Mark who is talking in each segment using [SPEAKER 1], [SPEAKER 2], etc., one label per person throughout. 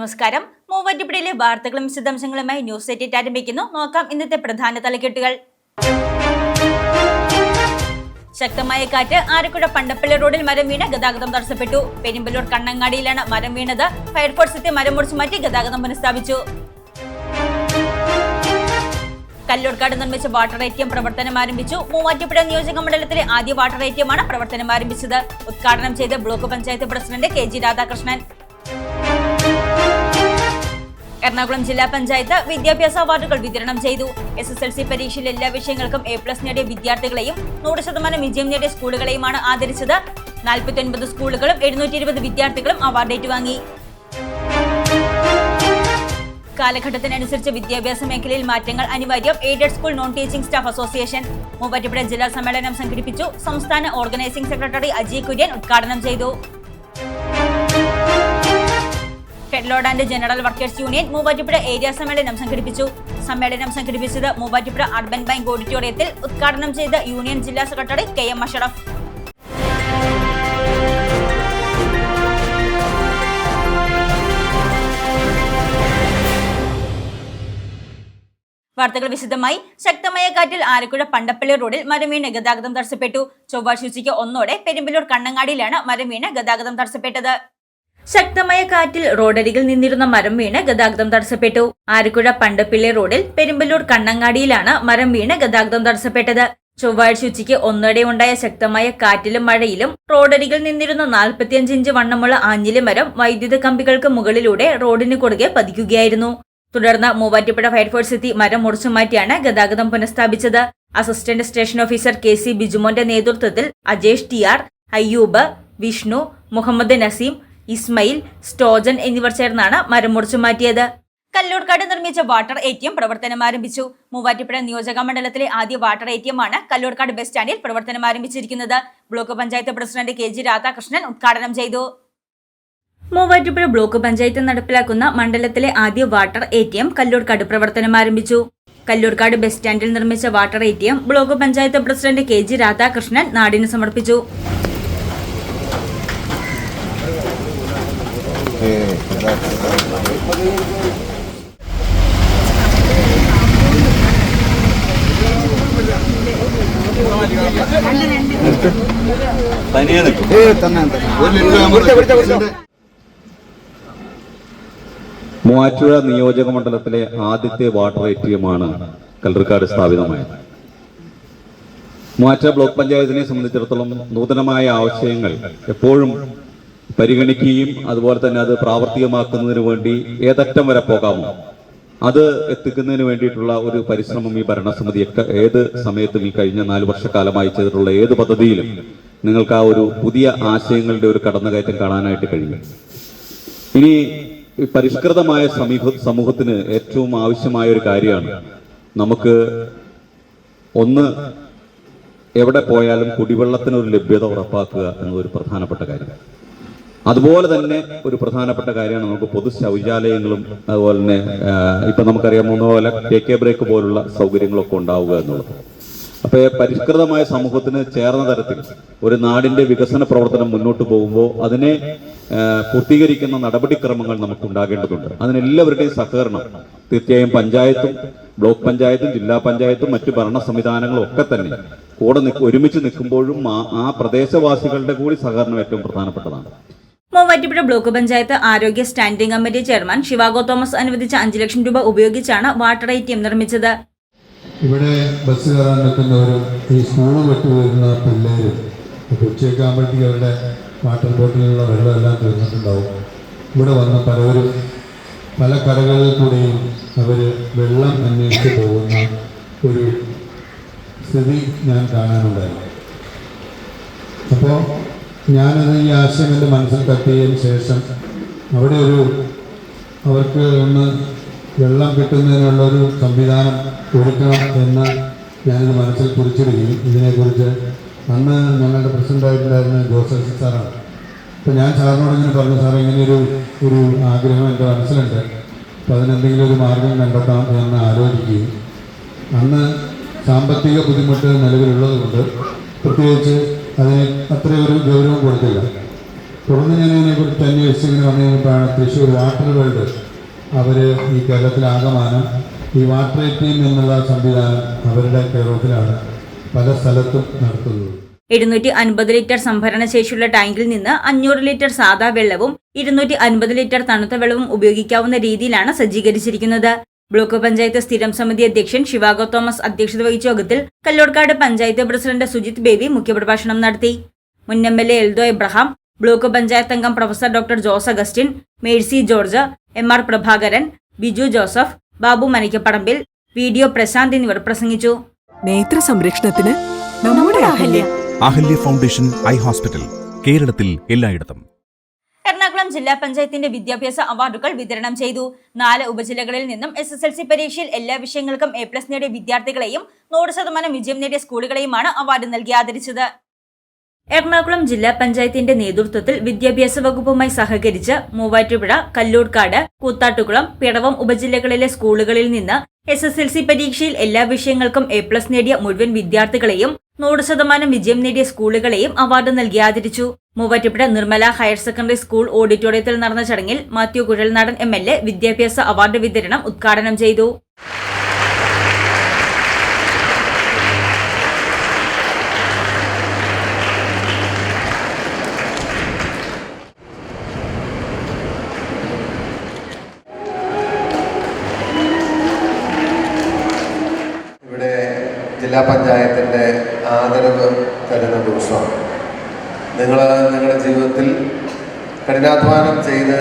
[SPEAKER 1] നമസ്കാരം. മൂവാറ്റുപുഴയിലെ വാർത്തകളും വിശദാംശങ്ങളുമായി ന്യൂസ് എറ്റേറ്റ് ആരംഭിക്കുന്നു. നോക്കാം ഇന്നത്തെ പ്രധാന തലക്കെട്ടുകൾ. ശക്തമായ കാറ്റ് ആരക്കുഴ പണ്ടപ്പള്ളി റോഡിൽ മരം വീണ് ഗതാഗതം തടസ്സപ്പെട്ടു. പെരുമ്പലൂർ കണ്ണങ്ങാടിയിലാണ് മരം വീണത്. ഫയർഫോഴ്സ് എത്തി മരം മുറിച്ചു മാറ്റി ഗതാഗതം പുനഃസ്ഥാപിച്ചു. കല്ലൂർക്കാട് നിർമ്മിച്ച വാട്ടർ എ ടി എം പ്രവർത്തനം ആരംഭിച്ചു. മൂവാറ്റുപുഴ നിയോജക മണ്ഡലത്തിലെ ആദ്യ വാട്ടർ എ ടി എം ആണ് പ്രവർത്തനം ആരംഭിച്ചത്. ഉദ്ഘാടനം ചെയ്ത block panchayat president K G Radhakrishnan. Ernakulam ജില്ലാ പഞ്ചായത്ത് വിദ്യാഭ്യാസ അവാർഡുകൾ വിതരണം ചെയ്തു. എസ് എസ് എൽ സി പരീക്ഷയിൽ എല്ലാ വിഷയങ്ങൾക്കും എ പ്ലസ് നേടിയ വിദ്യാർത്ഥികളെയും നൂറ് ശതമാനം വിജയം നേടിയ സ്കൂളുകളെയുമാണ് ആദരിച്ചത്. നാൽപ്പത്തി സ്കൂളുകളും എഴുന്നൂറ്റി ഇരുപത് വിദ്യാർത്ഥികളും അവാർഡ് ഏറ്റുവാങ്ങി. കാലഘട്ടത്തിനനുസരിച്ച് വിദ്യാഭ്യാസ മേഖലയിൽ മാറ്റങ്ങൾ അനിവാര്യം aided school non teaching staff association Muvattupuzha ജില്ലാ സമ്മേളനം സംഘടിപ്പിച്ചു സംസ്ഥാന ഓർഗനൈസിംഗ് സെക്രട്ടറി അജയ് കുര്യൻ ഉദ്ഘാടനം ചെയ്തു. Headload and general workers union Muvattupuzha area സമ്മേളനം സംഘടിപ്പിച്ചു. സമ്മേളനം സംഘടിപ്പിച്ചത് മൂവാറ്റുപുഴ അർബൻ ബാങ്ക് ഓഡിറ്റോറിയത്തിൽ ഉദ്ഘാടനം ചെയ്ത യൂണിയൻ ജില്ലാ സെക്രട്ടറി കെ എം അഷറഫ്. വാർത്തകൾ വിശദമായി. ശക്തമായ കാറ്റിൽ ആലക്കുഴ പണ്ടപ്പള്ളി റോഡിൽ മരം ഗതാഗതം തടസ്സപ്പെട്ടു. ചൊവ്വാഴ്ച ഉച്ചയ്ക്ക് ഒന്നോടെ പെരുമ്പലൂർ കണ്ണങ്ങാടിയിലാണ് മരം ഗതാഗതം തടസ്സപ്പെട്ടത്. ശക്തമായ കാറ്റിൽ റോഡരികിൽ നിന്നിരുന്ന മരം വീണ് ഗതാഗതം തടസ്സപ്പെട്ടു. ആരക്കുഴ പണ്ടപ്പിള്ളി റോഡിൽ പെരുമ്പലൂർ കണ്ണങ്ങാടിയിലാണ് മരം വീണ് ഗതാഗതം തടസ്സപ്പെട്ടത്. ചൊവ്വാഴ്ച ഉച്ചയ്ക്ക് ഒന്നടെ ഉണ്ടായ ശക്തമായ കാറ്റിലും മഴയിലും റോഡരികിൽ നിന്നിരുന്ന 45 ഇഞ്ച് വണ്ണമുള്ള ആഞ്ഞിലി മരം വൈദ്യുത കമ്പികൾക്ക് മുകളിലൂടെ റോഡിന് കുറുകെ പതിക്കുകയായിരുന്നു. തുടർന്ന് മൂവാറ്റുപുഴ ഫയർഫോഴ്സ് എത്തി മരം മുറിച്ചു മാറ്റിയാണ് ഗതാഗതം പുനഃസ്ഥാപിച്ചത്. Assistant station officer K C ബിജുമോന്റെ നേതൃത്വത്തിൽ അജേഷ് ടി ആർ അയ്യൂബ് വിഷ്ണു മുഹമ്മദ് നസീം ഇസ്മയിൽ സ്റ്റോജൻ എന്നിവർ ചേർന്നാണ് മരം മുറിച്ചു മാറ്റിയത്. കല്ലൂർക്കാട് നിർമ്മിച്ച വാട്ടർ എ ടി എം പ്രവർത്തനം ആരംഭിച്ചു. മൂവാറ്റുപുഴ നിയോജക മണ്ഡലത്തിലെ ആദ്യ വാട്ടർ എ ടി എം ആണ് കല്ലൂർക്കാട് ബസ് സ്റ്റാൻഡിൽ പ്രവർത്തനം ആരംഭിച്ചിരിക്കുന്നത്. Block panchayat president K G Radhakrishnan ഉദ്ഘാടനം ചെയ്തു. മൂവാറ്റുപുഴ ബ്ലോക്ക് പഞ്ചായത്ത് നടപ്പിലാക്കുന്ന മണ്ഡലത്തിലെ ആദ്യ water A T M Kallurkad പ്രവർത്തനം ആരംഭിച്ചു. കല്ലൂർക്കാട് ബസ് സ്റ്റാൻഡിൽ നിർമ്മിച്ച water A T M block panchayat president K G Radhakrishnan നാടിന് സമർപ്പിച്ചു.
[SPEAKER 2] തനിയെ മൂവാറ്റുപുഴ നിയോജക മണ്ഡലത്തിലെ ആദ്യത്തെ വാട്ടർ എ ടി എം ആണ് കല്ലർക്കാട് സ്ഥാപിതമായത്. മൂവാറ്റ ബ്ലോക്ക് പഞ്ചായത്തിനെ സംബന്ധിച്ചിടത്തോളം നൂതനമായ ആവശ്യങ്ങൾ എപ്പോഴും പരിഗണിക്കുകയും അതുപോലെ തന്നെ അത് പ്രാവർത്തികമാക്കുന്നതിന് വേണ്ടി ഏതറ്റം വരെ പോകാമോ? അത് എത്തിക്കുന്നതിന് വേണ്ടിയിട്ടുള്ള ഒരു പരിശ്രമം ഈ ഭരണസമിതി ഏത് സമയത്തും ഈ കഴിഞ്ഞ നാല് വർഷക്കാലമായി ചെയ്തിട്ടുള്ള ഏത് പദ്ധതിയിലും നിങ്ങൾക്ക് ആ ഒരു പുതിയ ആശയങ്ങളുടെ ഒരു കടന്നുകയറ്റം കാണാനായിട്ട് കഴിയും. ഇനി പരിഷ്കൃതമായ സമീപ സമൂഹത്തിന് ഏറ്റവും ആവശ്യമായ ഒരു കാര്യമാണ് നമുക്ക് ഒന്ന് എവിടെ പോയാലും കുടിവെള്ളത്തിന് ഒരു ലഭ്യത ഉറപ്പാക്കുക എന്നതൊരു പ്രധാനപ്പെട്ട കാര്യം. അതുപോലെ തന്നെ ഒരു പ്രധാനപ്പെട്ട കാര്യമാണ് നമുക്ക് പൊതു ശൗചാലയങ്ങളും അതുപോലെ തന്നെ ഇപ്പം നമുക്കറിയാം നമുക്കറിയാവുന്ന പോലെ ടേക്ക് കെ ബ്രേക്ക് പോലുള്ള സൗകര്യങ്ങളൊക്കെ ഉണ്ടാവുക എന്നുള്ളത്. അപ്പോൾ പരിഷ്കൃതമായ സമൂഹത്തിന് ചേർന്ന തരത്തിൽ ഒരു നാടിന്റെ വികസന പ്രവർത്തനം മുന്നോട്ട് പോകുമ്പോൾ അതിനെ പൂർത്തീകരിക്കുന്ന നടപടിക്രമങ്ങൾ നമുക്ക് ഉണ്ടാകേണ്ടതുണ്ട് അതിനെല്ലാവരുടെയും സഹകരണം തീർച്ചയായും പഞ്ചായത്തും ബ്ലോക്ക് പഞ്ചായത്തും ജില്ലാ പഞ്ചായത്തും മറ്റു ഭരണ സംവിധാനങ്ങളും ഒക്കെ തന്നെ കൂടെ ഒരുമിച്ച് നിൽക്കുമ്പോഴും ആ പ്രദേശവാസികളുടെ കൂടി സഹകരണം ഏറ്റവും പ്രധാനപ്പെട്ടതാണ്.
[SPEAKER 1] മൂവാറ്റുപുഴ ബ്ലോക്ക് പഞ്ചായത്ത് ആരോഗ്യ standing committee chairman Zhivago Thomas അനുവദിച്ച അഞ്ച് ലക്ഷം രൂപ ഉപയോഗിച്ചാണ് വാട്ടർ എ ടി എം നിർമ്മിച്ചത്.
[SPEAKER 3] ഇവിടെ ബസ് കയറാൻ പറ്റുന്നവരും ഈ സ്കൂൾ വിട്ടു വരുന്ന പിള്ളേരും ഉച്ചയൊക്കെ ആകുമ്പോഴത്തേക്ക് അവരുടെ വാട്ടർ ബോട്ടിലുള്ള വെള്ളമെല്ലാം തീർന്നിട്ടുണ്ടാവും. ഇവിടെ വന്ന പലവരും പല കടകളിൽ കൂടെയും അവർ വെള്ളം അന്വേഷിച്ച് പോകുന്ന ഒരു സ്ഥിതി ഞാൻ കാണാനുണ്ടായി. അപ്പോൾ ഞാനത് ഈ ആശയം എന്റെ മനസ്സിൽ തട്ടിയതിന് ശേഷം അവിടെ ഒരു അവർക്ക് ഒന്ന് വെള്ളം കിട്ടുന്നതിനുള്ളൊരു സംവിധാനം ഒരുക്കണം എന്ന് ഞാനിത് മനസ്സിൽ കുറിച്ചിടുകയും ഇതിനെക്കുറിച്ച് അന്ന് ഞങ്ങളുടെ പ്രസിഡന്റായിട്ടുണ്ടായിരുന്ന ജോസഫ് സാറാണ്. അപ്പോൾ ഞാൻ സാറിനോട് ഇങ്ങനെ പറഞ്ഞു സാർ ഇങ്ങനെയൊരു ഒരു ആഗ്രഹം എന്റെ മനസ്സിലുണ്ട്. അപ്പോൾ അതിനെന്തെങ്കിലും ഒരു മാർഗം കണ്ടെത്താം എന്ന് ആലോചിക്കുകയും അന്ന് സാമ്പത്തിക ബുദ്ധിമുട്ട് നിലവിലുള്ളതുകൊണ്ട് പ്രത്യേകിച്ച് അതിന് അത്രയൊരു ഗൗരവം കൊടുത്തില്ല. തുടർന്ന് ഞാൻ അതിനെക്കുറിച്ച് അന്വേഷിച്ച് ഇങ്ങനെ വന്നു കഴിഞ്ഞപ്പോഴാണ് തൃശ്ശൂർ വാട്ടർ വേൾഡ് അവർ ഈ കേരളത്തിലാകമാനം ഈ വാട്ടർ ടീം എന്നുള്ള സംവിധാനം അവരുടെ കേരളത്തിലാണ് പല സ്ഥലത്തും നടത്തുന്നത്.
[SPEAKER 1] എഴുന്നൂറ്റി അൻപത് ലിറ്റർ സംഭരണ ശേഷിയുള്ള ടാങ്കിൽ നിന്ന് അഞ്ഞൂറ് ലിറ്റർ സാധാ വെള്ളവും ഇരുന്നൂറ്റി അൻപത് ലിറ്റർ തണുത്ത വെള്ളവും ഉപയോഗിക്കാവുന്ന രീതിയിലാണ് സജ്ജീകരിച്ചിരിക്കുന്നത്. ബ്ലോക്ക് പഞ്ചായത്ത് സ്ഥിരം സമിതി അധ്യക്ഷൻ ശിവാഗോ തോമസ് അധ്യക്ഷത വഹിച്ച യോഗത്തിൽ കല്ലോട്കാട് പഞ്ചായത്ത് പ്രസിഡന്റ് സുജിത് ബേബി മുഖ്യപ്രഭാഷണം നടത്തി. മുൻ M L A Eldo Abraham block panchayat അംഗം professor doctor Jose Augustine Mercy George M R Prabhakaran Biju Joseph Babu Manikkappadambil V D O Prashanth എന്നിവർ പ്രസംഗിച്ചു.
[SPEAKER 4] നേത്ര സംരക്ഷണത്തിന് നമ്മുടെ Ahalya.
[SPEAKER 5] Ahalya foundation eye hospital കേരളത്തിൽ എല്ലായിടത്തും.
[SPEAKER 1] എറണാകുളം ജില്ലാ പഞ്ചായത്തിന്റെ വിദ്യാഭ്യാസ അവാർഡുകൾ വിതരണം ചെയ്തു. നാല് ഉപജില്ലകളിൽ നിന്നും എസ് എസ് എൽ സി പരീക്ഷയിൽ എല്ലാ വിഷയങ്ങൾക്കും എ പ്ലസ് നേടിയ വിദ്യാർത്ഥികളെയും നൂറ് ശതമാനം വിജയം നേടിയ സ്കൂളുകളെയുമാണ് അവാർഡ് നൽകി ആദരിച്ചത്. എറണാകുളം ജില്ലാ പഞ്ചായത്തിന്റെ നേതൃത്വത്തിൽ വിദ്യാഭ്യാസ വകുപ്പുമായി സഹകരിച്ച് മൂവാറ്റുപുഴ കല്ലൂർക്കാട് കൂത്താട്ടുകുളം പിടവം ഉപജില്ലകളിലെ സ്കൂളുകളിൽ നിന്ന് എസ് എസ് എൽ സി പരീക്ഷയിൽ എല്ലാ വിഷയങ്ങൾക്കും എ പ്ലസ് നേടിയ മുഴുവൻ വിദ്യാർത്ഥികളെയും നൂറ് ശതമാനം വിജയം നേടിയ സ്കൂളുകളെയും അവാർഡ് നൽകി ആദരിച്ചു. Muvattupuzha Nirmala higher secondary school ഓഡിറ്റോറിയത്തിൽ നടന്ന ചടങ്ങിൽ Mathew Kuzhalnadan M L A വിദ്യാഭ്യാസ അവാർഡ് വിതരണം ഉദ്ഘാടനം ചെയ്തു.
[SPEAKER 6] ഇവിടെ ജില്ലാ പഞ്ചായത്തിന്റെ ആദരവ് തരുന്ന ദിവസമാണ്. നിങ്ങൾ നിങ്ങളുടെ ജീവിതത്തിൽ കഠിനാധ്വാനം ചെയ്ത്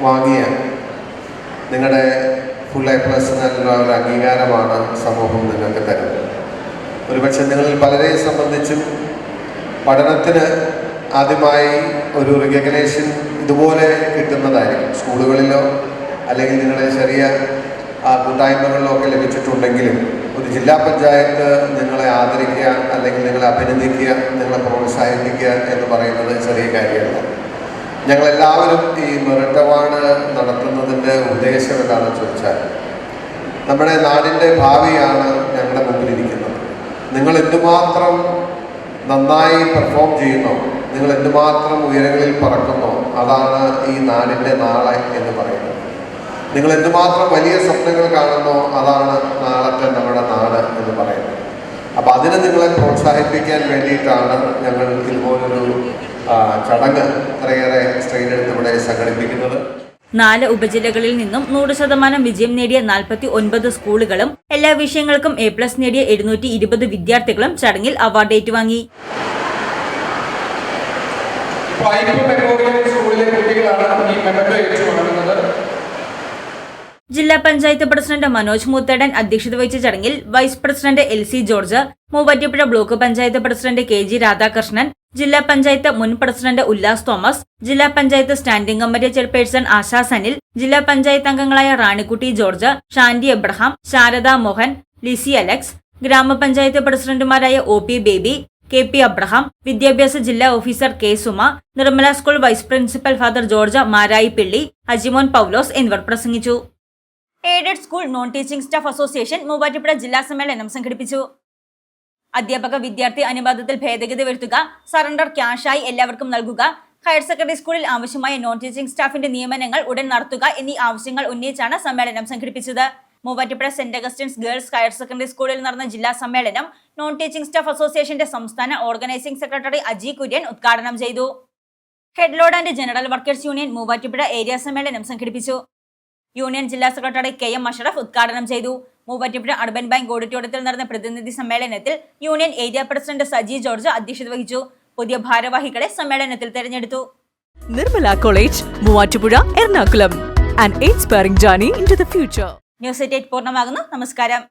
[SPEAKER 6] വാങ്ങിയ നിങ്ങളുടെ ഫുൾ എ പ്ലസ് എന്നുള്ള അംഗീകാരമാണ് സമൂഹം നിങ്ങൾക്ക് തരുന്നത്. ഒരുപക്ഷെ നിങ്ങളിൽ പലരെ സംബന്ധിച്ചും പഠനത്തിന് ആദ്യമായി ഒരു റിക്കഗ്നേഷൻ ഇതുപോലെ കിട്ടുന്നതായിരിക്കും. സ്കൂളുകളിലോ അല്ലെങ്കിൽ നിങ്ങളുടെ ചെറിയ കൂട്ടായ്മകളിലോ ഒക്കെ ലഭിച്ചിട്ടുണ്ടെങ്കിലും ഒരു ജില്ലാ പഞ്ചായത്ത് നിങ്ങളെ ആദരിക്കുക അല്ലെങ്കിൽ നിങ്ങളെ അഭിനന്ദിക്കുക നിങ്ങളെ പ്രോത്സാഹിപ്പിക്കുക എന്ന് പറയുന്നത് ചെറിയ കാര്യമല്ല. ഞങ്ങളെല്ലാവരും ഈ മെറിറ്റ് അവാർഡ് നടത്തുന്നതിന്റെ ഉദ്ദേശം എന്താണെന്ന് ചോദിച്ചാൽ നമ്മുടെ നാടിന്റെ ഭാവിയാണ് ഞങ്ങളുടെ മുമ്പിലിരിക്കുന്നത്. നിങ്ങൾ എന്തുമാത്രം നന്നായി പെർഫോം ചെയ്യുന്നോ നിങ്ങൾ എന്തുമാത്രം ഉയരങ്ങളിൽ പറക്കുന്നോ അതാണ് ഈ നാടിന്റെ നാളെ എന്ന് പറയുന്നത്. നിങ്ങൾ എന്തുമാത്രം വലിയ സ്വപ്നങ്ങൾ കാണുന്നോ അതാണ് നാളത്തെ നമ്മുടെ നാട് എന്ന് പറയുന്നത്. അപ്പം അതിനെ നിങ്ങളെ പ്രോത്സാഹിപ്പിക്കാൻ വേണ്ടിയിട്ടാണ് ഞങ്ങൾ ഇതുപോലൊരു ചടങ്ങ് ഇത്രയേറെ സ്ട്രെയിൻ എടുത്ത് ഇവിടെ സംഘടിപ്പിക്കുന്നത്.
[SPEAKER 1] നാല് ഉപജില്ലകളിൽ നിന്നും നൂറ് ശതമാനം വിജയം നേടിയ നാൽപ്പത്തി ഒൻപത് സ്കൂളുകളും എല്ലാ വിഷയങ്ങൾക്കും എ പ്ലസ് നേടിയ എഴുന്നൂറ്റി ഇരുപത് വിദ്യാർത്ഥികളും ചടങ്ങിൽ അവാർഡ് ഏറ്റുവാങ്ങി.
[SPEAKER 7] സ്കൂളിലെ കുട്ടികളാണ് ഈ മെഡൽ ഏറ്റുവാങ്ങുന്നത്.
[SPEAKER 1] ജില്ലാ പഞ്ചായത്ത് പ്രസിഡന്റ് മനോജ് മൂത്തേടൻ അധ്യക്ഷത വഹിച്ച ചടങ്ങിൽ vice president L C George Muvattupuzha block panchayat president K G Radhakrishnan ജില്ലാ പഞ്ചായത്ത് മുൻ പ്രസിഡന്റ് ഉല്ലാസ് തോമസ് ജില്ലാ panchayat standing committee chairperson Asha Sanil ജില്ലാ പഞ്ചായത്ത് അംഗങ്ങളായ Ranikutty George Shanty Abraham Sharada Mohan Lissy Alex ഗ്രാമപഞ്ചായത്ത് പ്രസിഡന്റുമാരായ O P Baby K P Abraham വിദ്യാഭ്യാസ ജില്ലാ officer K Suma Nirmala school vice principal father George Maraippilly Ajimon Paulose എന്നിവർ പ്രസംഗിച്ചു. Aided school non teaching staff association Muvattupuzha ജില്ലാ സമ്മേളനം സംഘടിപ്പിച്ചു. അധ്യാപക വിദ്യാർത്ഥി അനുപാതത്തിൽ ഭേദഗതി വരുത്തുക സറണ്ടർ ക്യാഷായി എല്ലാവർക്കും നൽകുക ഹയർ സെക്കൻഡറി സ്കൂളിൽ ആവശ്യമായ നോൺ ടീച്ചിംഗ് സ്റ്റാഫിന്റെ നിയമനങ്ങൾ ഉടൻ നടത്തുക എന്നീ ആവശ്യങ്ങൾ ഉന്നയിച്ചാണ് സമ്മേളനം സംഘടിപ്പിച്ചത്. Muvattupuzha saint Augustine's girls higher secondary സ്കൂളിൽ നടന്ന ജില്ലാ സമ്മേളനം നോൺ ടീച്ചിംഗ് സ്റ്റാഫ് അസോസിയേഷന്റെ സംസ്ഥാന ഓർഗനൈസിംഗ് സെക്രട്ടറി അജി കുര്യൻ ഉദ്ഘാടനം ചെയ്തു. Headload and general workers union Muvattupuzha area സമ്മേളനം സംഘടിപ്പിച്ചു. യൂണിയൻ ജില്ലാ സെക്രട്ടറി കെ എം അഷറഫ് ഉദ്ഘാടനം ചെയ്തു. മൂവാറ്റുപുഴ അർബൻ ബാങ്ക് ഓഡിറ്റോറിയത്തിൽ നടന്ന പ്രതിനിധി സമ്മേളനത്തിൽ union area president Saji George അധ്യക്ഷത വഹിച്ചു. പുതിയ ഭാരവാഹികളെ സമ്മേളനത്തിൽ തെരഞ്ഞെടുത്തു.
[SPEAKER 4] Nirmala college Muvattupuzha Ernakulam. And inspiring journey into the future
[SPEAKER 1] news പൂർണമാകുന്നു. നമസ്കാരം.